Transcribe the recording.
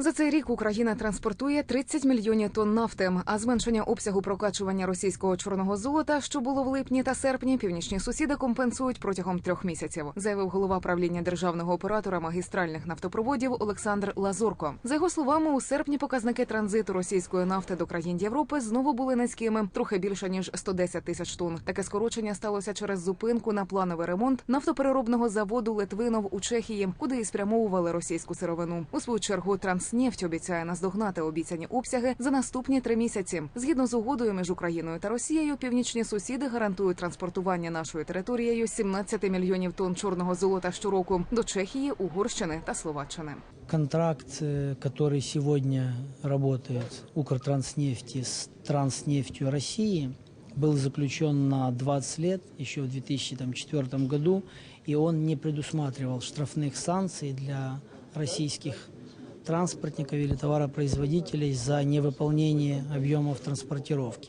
За цей рік Україна транспортує 30 мільйонів тонн нафти, а зменшення обсягу прокачування російського чорного золота, що було в липні та серпні, північні сусіди компенсують протягом трьох місяців, заявив голова правління державного оператора магістральних нафтопроводів Олександр Лазурко. За його словами, у серпні показники транзиту російської нафти до країн Європи знову були низькими, трохи більше ніж 110 тисяч тонн. Таке скорочення сталося через зупинку на плановий ремонт нафтопереробного заводу Литвинов у Чехії, куди і спрямовували російську сировину. У свою чергу Транснефть обіцяє наздогнати обіцяні обсяги за наступні три місяці. Згідно з угодою між Україною та Росією, північні сусіди гарантують транспортування нашою територією 17 мільйонів тонн чорного золота щороку до Чехії, Угорщини та Словаччини. Контракт, э, который сегодня работает Укртранснефти с Транснефтью России, был заключен на 20 лет еще в 2004 году, и он не предусматривал штрафных санкций для российских транспортников или товаропроизводителей за невыполнение объемов транспортировки.